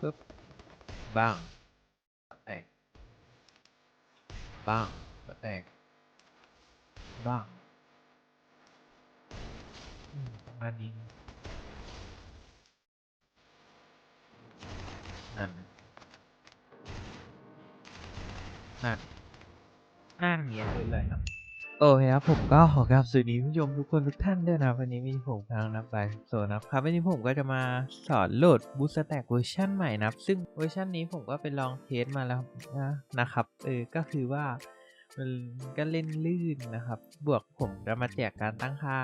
ปึ๊บบ้างแตกบ้างแต โอเคครับผมก็ขอกราบสวัสดีผู้ชมทุกคนทุกท่านด้วยนะวันนี้มีผมทางนับไปโซนะครับวันนี้ผมก็จะมาสอนโหลดบูสแต็กเวอร์ชันใหม่นับซึ่งเวอร์ชันนี้ผมก็ไปลองเทสมาแล้วนะนะครับเออก็คือว่ามันก็เล่นลื่นนะครับ บวกผมจะมาแจกการตั้งค่า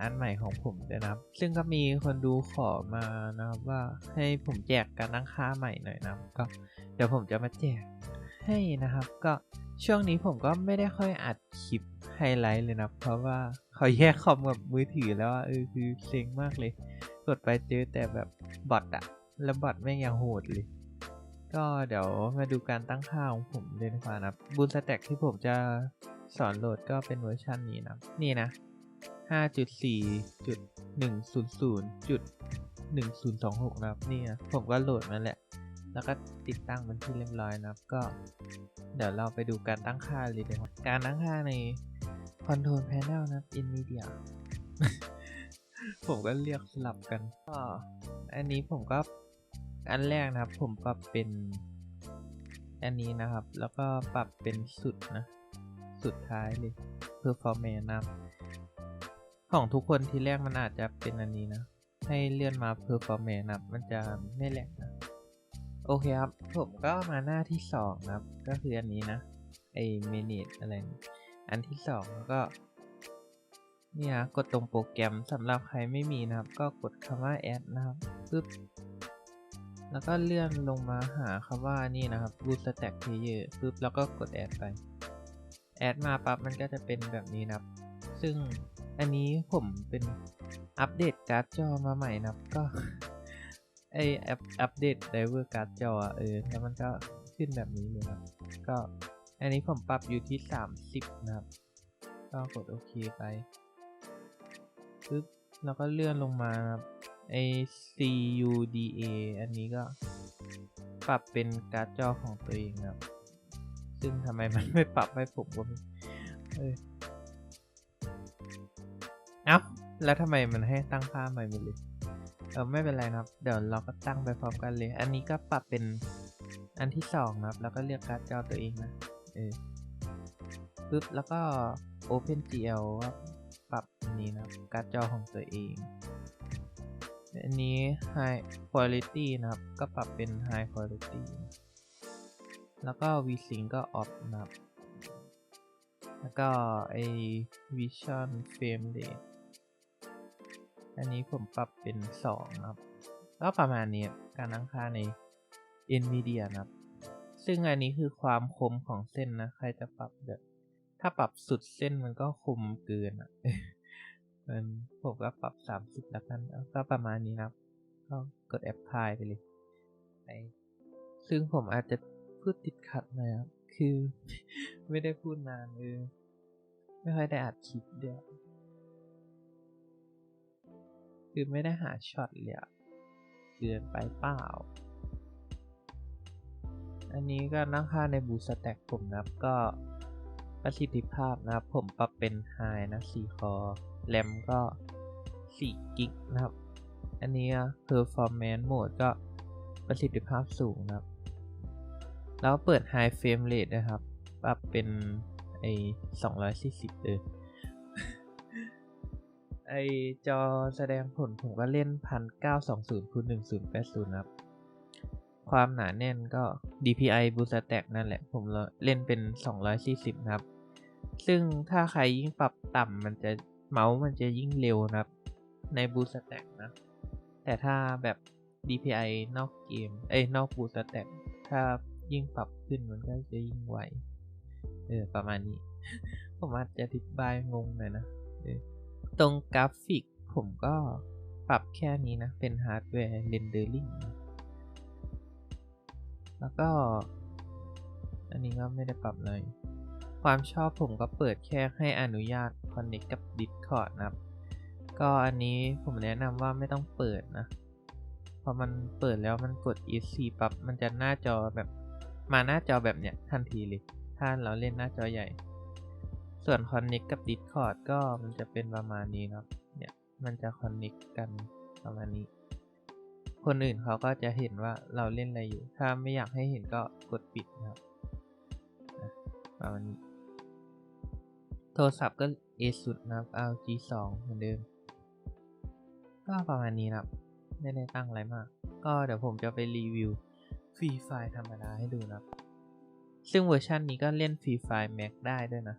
อันใหม่ของผมด้วยนะครับ ซึ่งก็มีคนดูขอมานะครับว่าให้ผมแจกการตั้งค่าใหม่หน่อยนะก็เดี๋ยวผมจะมาแจกให้นะครับ ก็ ช่วงนี้ผมก็ไม่ได้ค่อยอัดคลิปไฮไลท์เลยนะ เพราะว่าเขาแยกคอมกับมือถือแล้วอะเออคือเซ็งมากเลย กดไปเจอแต่แบบบอทอะแล้วบอทแม่ยังโหดเลย ก็เดี๋ยวมาดูการตั้งค่าของผมเลยดีกว่านะบูสแต็กที่ผมจะสอนโหลดก็เป็นเวอร์ชันนี้นะ นี่นะ 5.4.100.1026 นะครับ นี่นะ ผมก็โหลดมาแหละ แล้วก็ติดตั้งมันที่เรียบร้อยนะครับ ก็เดี๋ยวเราไปดูการตั้งค่าเลยดีกว่าการตั้งค่าใน Control Panel นะครับ NVIDIA ผมก็เรียกสลับกันก็อันนี้ผมก็อันแรกนะครับ ผมปรับเป็นอันนี้นะครับ แล้วก็ปรับเป็นสุดนะ สุดท้ายเลย performance นะของทุกคนที่แรกมันอาจจะเป็นอันนี้นะ ให้เลื่อนมา performance นะมันจะไม่แหลกนะ โอเคครับ ผมก็มาหน้าที่สองนะครับ ก็คืออันนี้นะไอ้ manage อะไร อันที่สองแล้วก็นี่นะกดตรงโปรแกรมสำหรับใครไม่มีนะครับ ก็กดคำว่า add นะครับปึ๊บแล้วก็เลื่อนลงมาหาคำว่านี่นะครับ root stack player ปึ๊บแล้วก็กด add ไป add มาปั๊บมันก็จะเป็นแบบนี้นะครับ ซึ่งอันนี้ผมเป็นอัปเดตการ์ดจอมาใหม่นะครับก็ ไอแอปอัปเดตไดเวอร์การ์ดจอเออแล้วมันก็ขึ้นแบบนี้เลยครับก็อันนี้ผมปรับอยู่ที่ 30 นะครับ ก็กดโอเคไปปึ๊บแล้วก็เลื่อนลงมาครับไอ CUDA อันนี้ก็ปรับเป็นการ์ดจอของตัวเองครับ ซึ่งทำไมมันไม่ปรับให้ผมก็มเออเอ้าแล้วทำไมมันให้ตั้งค่าใหม่หมดเลย เออไม่เป็นไรนะครับ เดี๋ยวเราก็ตั้งไปพร้อมกันเลย อันนี้ก็ปรับเป็นอันที่สองนะครับ แล้วก็เลือกการ์ดจอตัวเองนะเออปึ๊บแล้วก็ OpenGL ว่าปรับอันนี้นะครับการ์ดจอของตัวเองอันนี้ High Quality นะครับ ก็ปรับเป็น High Quality แล้วก็ VSync ก็ Off นะครับ แล้วก็ไอ Vision Frame Rate อันนี้ผมปรับเป็น 2 ครับ ก็ประมาณนี้การตั้งค่าใน NVIDIA นะครับ ซึ่งอันนี้คือความคมของเส้นนะ ใครจะปรับแบบ ถ้าปรับสุดเส้นมันก็คมเกินอะมันผมก็ปรับ 30แล้วกันก็ประมาณนี้นะครับ ก็กด Apply ไปเลยไปซึ่งผมอาจจะพูดติดขัดหน่อยครับ คือ ไม่ได้พูดนานเออไม่ค่อยได้อัดคลิปเดียว คือไม่ได้หาช็อตเลยอะเกินไปเปล่า อันนี้ก็นั่งค่าในบูสแต็กผมนะครับก็ประสิทธิภาพนะครับผมปรับเป็น High นะ4คอแรมก็4กิกนะครับ อันนี้ Performance Mode ก็ประสิทธิภาพสูงนะครับ แล้วเปิด High Frame Rate นะครับ ปรับเป็นไอ้240เออ ไอจอแสดงผลผมก็เล่น1920คูณ1080ครับ ความหนาแน่นก็ DPI Boost Stack นั่นแหละ ผมเล่นเป็น240นะครับ ซึ่งถ้าใครยิ่งปรับต่ำมันจะเมาส์มันจะยิ่งเร็วนะครับ ใน Boost Stack นะ แต่ถ้าแบบ DPI นอกเกม เอ้ย นอก Boost Stack ถ้ายิ่งปรับขึ้นมันก็จะยิ่งไว เออ ประมาณนี้ ผมอาจจะอธิบายงงหน่อยนะ เออ ตรงกราฟิกผมก็ปรับแค่นี้นะ เป็นฮาร์ดแวร์เรนเดอร์ลิงแล้วก็ อันนี้ก็ไม่ได้ปรับเลย ความชอบผมก็เปิดแค่ให้อนุญาต Connect กับ Discord นะครับ ก็อันนี้ผมแนะนำว่าไม่ต้องเปิดนะ พอมันเปิดแล้วมันกด ESC ปั๊บมันจะหน้าจอแบบ มาหน้าจอแบบเนี้ยทันทีเลย ถ้าเราเล่นหน้าจอใหญ่ ส่วน Connect กับ Discord ก็มันจะเป็นประมาณนี้ครับ เนี่ย มันจะ Connect กันประมาณนี้ คนอื่นเขาก็จะเห็นว่าเราเล่นอะไรอยู่ ถ้าไม่อยากให้เห็นก็กดปิดนะครับประมาณนี้ โทรศัพท์ก็ ASUS นะครับ ROG 2เหมือนเดิม ก็ประมาณนี้นะครับไม่ได้ตั้งอะไรมาก ก็เดี๋ยวผมจะไปรีวิวฟรีไฟธรรมดาให้ดูนะครับ ซึ่งเวอร์ชันนี้ก็เล่นฟรีไฟ Mac ได้ด้วยนะ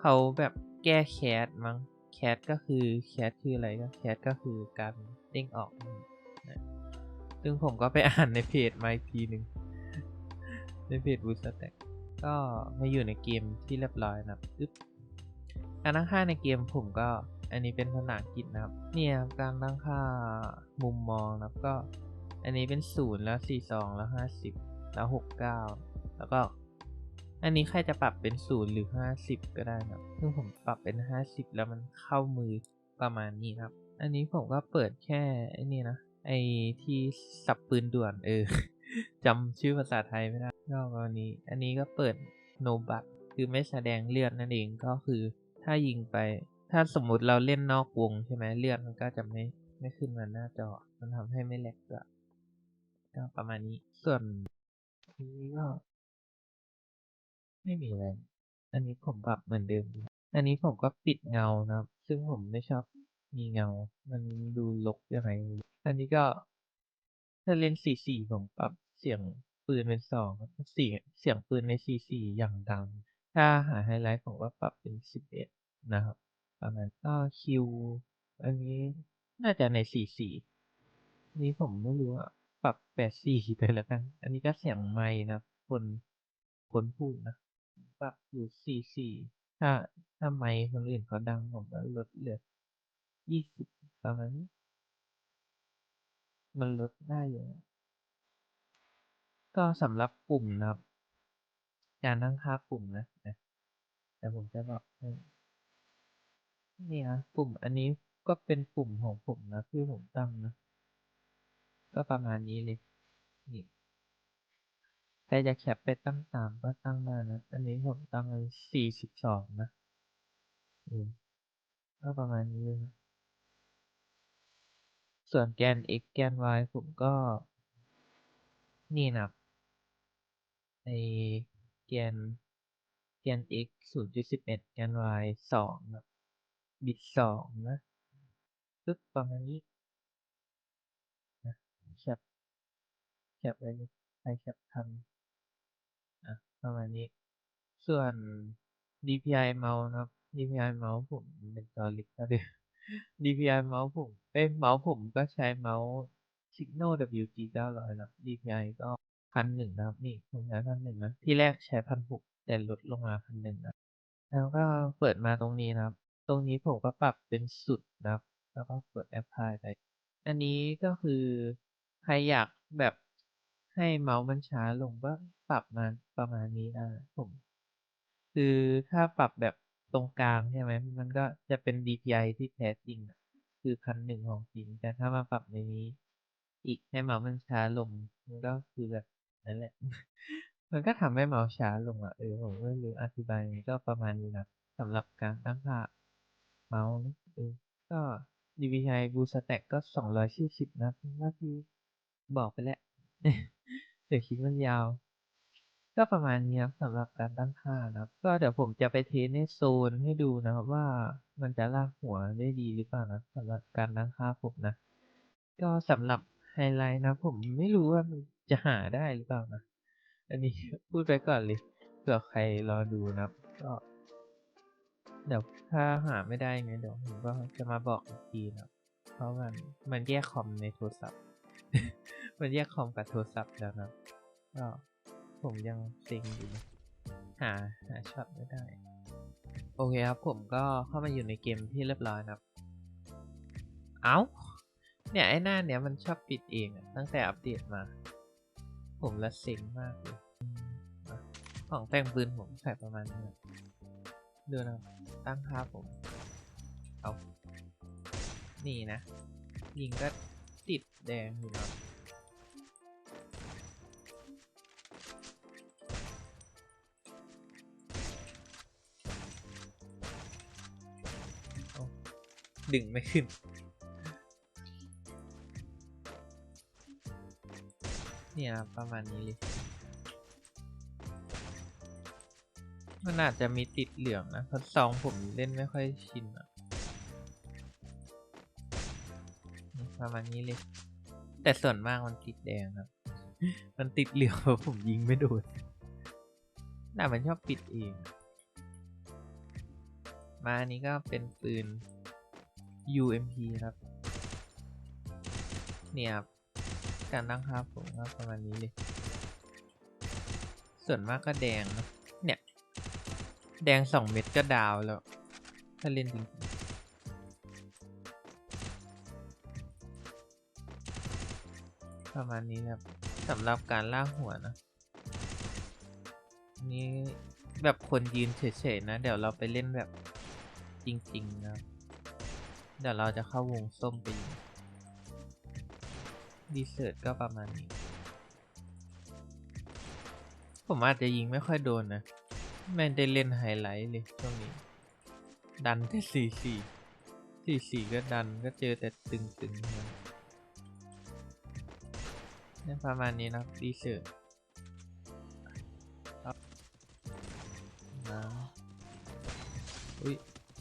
เขาแบบแก้แคสมั้งแคสก็คือแคสคืออะไรก็แคสก็คือการเด้งออกนะซึ่งผมก็ไปอ่านในเพจมาอีกทีหนึ่งในเพจบูสแต็กก็มาอยู่ในเกมที่เรียบร้อยนะครับอึ๊บการตั้งค่าในเกมผมก็อันนี้เป็นภาษาอังกฤษนะครับ เนี่ยการตั้งค่ามุมมองนะครับก็ อันนี้เป็นศูนย์แล้วสี่สองแล้วห้าสิบแล้วหกเก้าแล้วก็ อันนี้ใครจะปรับเป็นศูนย์หรือห้าสิบก็ได้นะครับซึ่งผมปรับเป็นห้าสิบแล้วมันเข้ามือประมาณนี้ครับ อันนี้ผมก็เปิดแค่ไอ้นี่นะ ไอ้ที่สับปืนด่วนเออจำชื่อภาษาไทยไม่ได้ก็ประมาณนี้ อันนี้ก็เปิดโนบัตคือไม่แสดงเลือดนั่นเองก็คือ ถ้ายิงไป ถ้าสมมุติเราเล่นนอกวงใช่ไหมเลือดมันก็จะไม่ไม่ขึ้นมาหน้าจอ มันทำให้ไม่แหลกก็ประมาณนี้ ส่วนนี้ก็ ไม่มีอะไรอันนี้ผมปรับเหมือนเดิม อันนี้ผมก็ปิดเงานะครับ ซึ่งผมไม่ชอบมีเงา มันดูรกยังไงอันนี้ก็ถ้าเล่นสี่สี่ผมปรับเสียงปืนเป็นสองเสียงเสียงปืนในสี่สี่อย่างดัง ถ้าหาไฮไลท์ผมก็ปรับเป็นสิบเอ็ดนะครับ ประมาณก็คิว อันนี้น่าจะในสี่สี่นี้ผมไม่รู้อะปรับแปดสี่ไปแล้วกัน อันนี้ก็เสียงไม้นะคนคนพูดนะ ปรับอยู่สี่สี่ถ้าถ้าไมค์คนอื่นเขาดังผมก็ลดเหลือยี่สิบประมาณนี้มันลดได้อยู่นะก็สำหรับปุ่มนะครับการตั้งค่าปุ่มนะแต่ผมจะบอกให้นี่นะปุ่มอันนี้ก็เป็นปุ่มของผมนะที่ผมตั้งนะ ก็ประมาณนี้เลยนี่ ใครจะแคปไปตั้งตามก็ตั้งได้นะ อันนี้ผมตั้งไว้สี่สิบสองนะก็ประมาณนี้เลยนะส่วนแกน x แกน y ผมก็ นี่นะไอแกน แกน x ศูนย์จุดสิบเอ็ดแกน y สองนะบิตสองนะปึ๊บประมาณนี้นะแคปแคปอะไรใครแคปทัน ประมาณนี้ ส่วน DPI เมาส์นะครับ DPI เมาส์ผมเป็นจอเล็กนะเดี๋ยว DPI เมาส์ผมเอ้เมาส์ผมก็ใช้เมาส์ Signal WG 900นะ DPI ก็พันหนึ่งนะครับนี่ผมใช้พันหนึ่งนะที่แรกใช้พันหกแต่ลดลงมาพันหนึ่งนะแล้วก็เปิดมาตรงนี้นะครับ ตรงนี้ผมก็ปรับเป็นสุดนะครับ แล้วก็กด apply ไป อันนี้ก็คือใครอยากแบบให้เมาส์มันช้าลงก็ ปรับมาประมาณนี้นะผม คือถ้าปรับแบบตรงกลางใช่ไหมมันก็จะเป็น DPI ที่แท้จริง คือพันหนึ่งของจริงแต่ถ้ามาปรับในนี้ อีกให้เมาส์มันช้าลงมันก็คือแบบนั่นแหละ มันก็ทำให้เมาส์ช้าลงอะเออผมไม่รู้อธิบายก็ประมาณนี้นะสำหรับการตั้งค่าเมาส์เออก็ DPI Boost a c k ก็สองร้อยสี่สิบนะว่าที่บอกไปแล้วเดี๋ยวคลิปมันยาว ก็ประมาณนี้ครับสำหรับการตั้งค่านะครับ ก็เดี๋ยวผมจะไปเทสในโซนให้ดูนะครับว่ามันจะลากหัวได้ดีหรือเปล่านะสำหรับการตั้งค่าผมนะ ก็สำหรับไฮไลท์นะ ผมไม่รู้ว่ามันจะหาได้หรือเปล่านะ อันนี้พูดไปก่อนเลยเผื่อใครรอดูนะครับก็เดี๋ยวถ้าหาไม่ได้ไงเดี๋ยวผมก็จะมาบอกอีกทีนะเพราะมันมันแยกคอมในโทรศัพท์ มันแยกคอมกับโทรศัพท์แล้วนะก็ ผมยังเซ็งอยู่หาหาช็อตไม่ได้ โอเคครับผมก็เข้ามาอยู่ในเกมที่เรียบร้อยครับ เอ้า เนี่ย ไอ้หน้าเนี้ยมันชอบปิดเองตั้งแต่อัปเดตมา ผมละเซ็งมากเลยของแต่งปืนผมใส่ประมาณนี้ดูนะครับตั้งค่าผม เอา นี่นะ ยิงก็ติดแดงอยู่นะ ดึงไม่ขึ้น เนี่ยประมาณนี้เลยมันอาจจะมีติดเหลืองนะเพราะซองผมเล่นไม่ค่อยชินอะประมาณนี้เลย แต่ส่วนมากมันติดแดงครับ มันติดเหลืองเพราะผมยิงไม่โดนน่ามันชอบปิดเอง มาอันนี้ก็เป็นปืน UMP ครับ เนี่ยครับ การตั้งค่าผมก็ประมาณนี้เลย ส่วนมากก็แดงนะเนี่ย แดงสองเม็ดก็ดาวแล้ว ถ้าเล่นจริงๆประมาณนี้ครับสำหรับการล่ากหัวนะนี่แบบคนยืนเฉยๆนะ เดี๋ยวเราไปเล่นแบบจริง ๆ นะ เดี๋ยวเราจะเข้าวงส้มไปดีเซิร์ตก็ประมาณนี้ ผมอาจจะยิงไม่ค่อยโดนนะ ไม่ได้เล่นไฮไลท์เลยช่วงนี้ ดันแต่สี่สี่สี่สี่ก็ดันก็เจอแต่ตึงตึงๆนะเนี่ยประมาณนี้นะดีเซิร์ตนะอุ้ย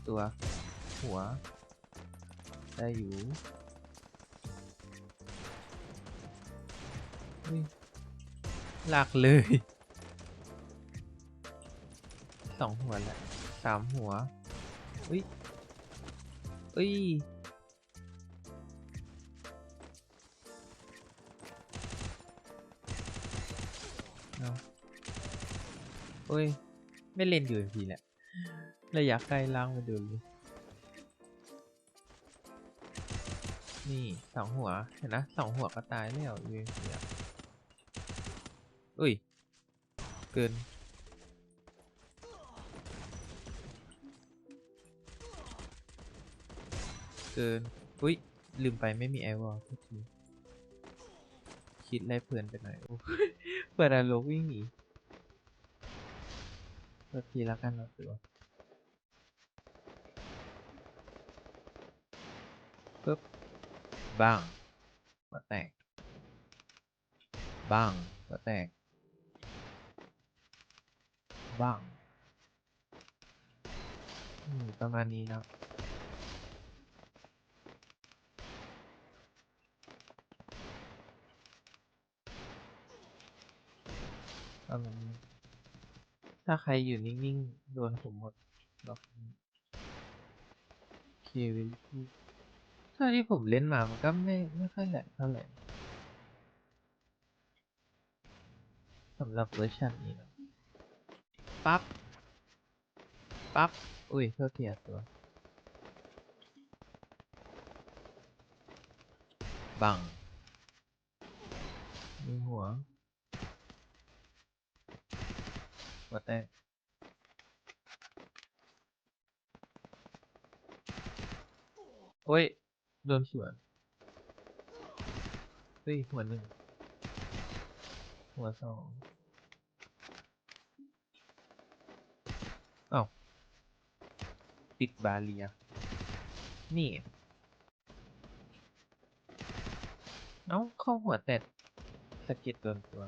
ตัวหัว ได้อยู่อุ้ยลากเลยสองหัวแหละสามหัวอุ้ยอุ้ยเอาอุ้ย ไม่เล่นอยู่ทีแหละระยะใกลล่างมาดูเลย นี่สองหัวเห็นนะสองหัวก็ตายแล้วยูเอ็มพีอุ้ย เกิน เกิน อุ้ย ลืมไปไม่มีไอวอลทุกทีคิดไรเพลินไปหน่อยโอ้เปิดอารมณ์วิ่งหนีเปิดทีแล้วกันเราตัวปึ๊บ บ้างมาแตก บ้างมาแตก บ้างอืมประมาณนี้นะประมาณนี้ถ้าใครอยู่นิ่งๆโดนผมหมดล็อกมเควิลที่ ถ้าที่ผมเล่นมามันก็ไม่ไม่ค่อยแหลกเท่าไหร่สำหรับเวอร์ชันนี้นะปั๊บ ปั๊บ อุ้ยเท่าเทียตัว บัง มีหัว หัวแตกโอ้ย โดนสวนเฮ้ยหัวหนึ่ง หัวสองอ้าวติดบาเรีย นี่ เอ้า เข้าหัวแตกสะเก็ดโดนตัว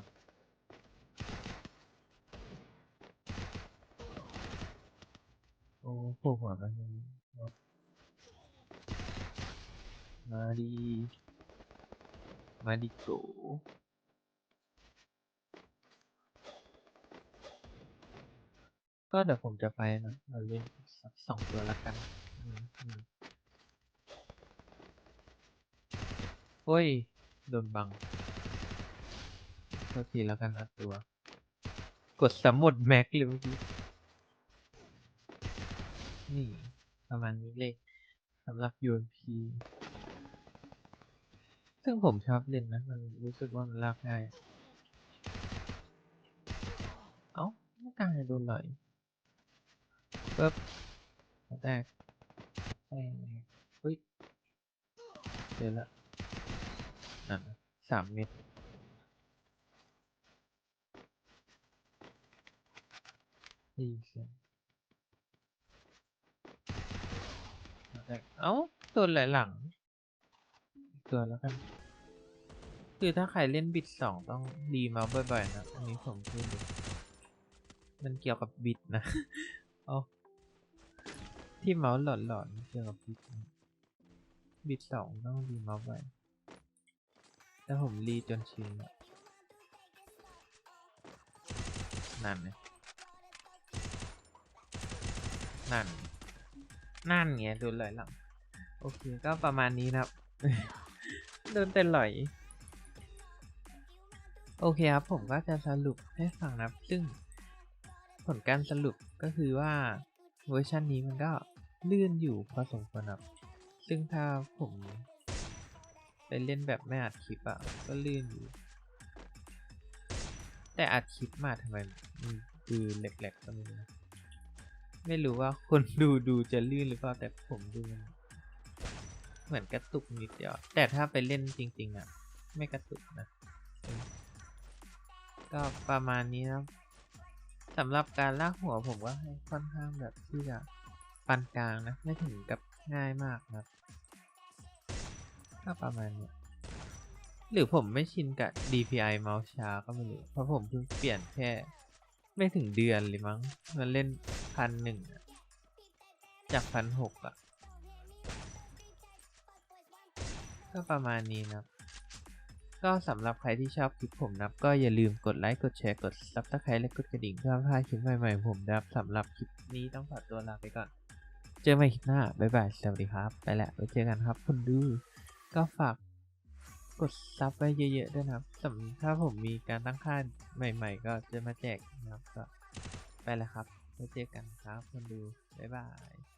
โอ้โผล่หัวกันอย่างนี้ครับ มาดี มาดีโกก็เดี๋ยวผมจะไปนะเราเล่นสักสองตัวละกันโอ้ย โดนบังโทษทีแล้วกันนะตัว กดสำหมดแม็กเลยเมื่อกี้ นี่ ประมาณนี้เลยสำหรับ UMP ซึ่งผมชอบเล่นนะ มันรู้สึกว่ามันลากง่าย เอ้าไม่กลาจะโดนหน่อยปึ๊บแตกแตกเฮ้ยเจอละสามเม็ดดีเสียงเอ้า ตัวไหลหลังอีกตัวแล้วกัน คือถ้าใครเล่นบิดสองต้องรีเมาส์บ่อยๆนะอันนี้ผมพูดเลยมันเกี่ยวกับบิดนะเอาที่เมาส์หลอนๆเกี่ยวกับบิดนะบิดสองต้องรีเมาส์บ่อยแต่ผมรีจนชินแล้วนั่นนั่น นั่นไงโดนไหลหลัง โอเคก็ประมาณนี้นะครับ โดนแต่ไหล โอเคครับ ผมก็จะสรุปให้ฟังนะครับ ซึ่งผลการสรุปก็คือว่าเวอร์ชันนี้มันก็ลื่นอยู่พอสมควรครับ ซึ่งถ้าผมไปเล่นแบบไม่อัดคลิปอะก็ลื่นอยู่ แต่อัดคลิปมาทำไมมันดูแหลกๆก็ไม่รู้ไม่รู้ว่าคนดูดูจะลื่นหรือเปล่าแต่ผมดูเหมือนกระตุกนิดเดียว แต่ถ้าไปเล่นจริง ๆอะไม่กระตุกนะ ก็ประมาณนี้นะครับสำหรับการลากหัวผมก็ให้ค่อนข้างแบบที่จะปานกลางนะ ไม่ถึงกับง่ายมากนะครับก็ประมาณนี้หรือผมไม่ชินกับ DPI เมาส์ช้าก็ไม่รู้เพราะผมเพิ่งเปลี่ยนแค่ ไม่ถึงเดือนเลยมั้งมันเล่นพันหนึ่งจากพันหกอะก็ประมาณนี้นะครับ ก็สำหรับใครที่ชอบคลิปผมนะครับก็อย่าลืมกดไลค์กดแชร์กด subscribe และกดกระดิ่งเพื่อไม่พลาดคลิปใหม่ๆผมนะครับสำหรับคลิปนี้ต้องขอตัวลาไปก่อน เจอกันใหม่คลิปหน้าบ๊ายบายสวัสดีครับไปแล้วไว้เจอกันครับคนดูก็ฝากกดซับไว้เยอะๆด้วยนะครับสำถ้าผมมีการตั้งค่าใหม่ ๆ ก็จะมาแจกนะครับก็ไปแล้วครับไว้เจอกันครับคนดูบ๊ายบาย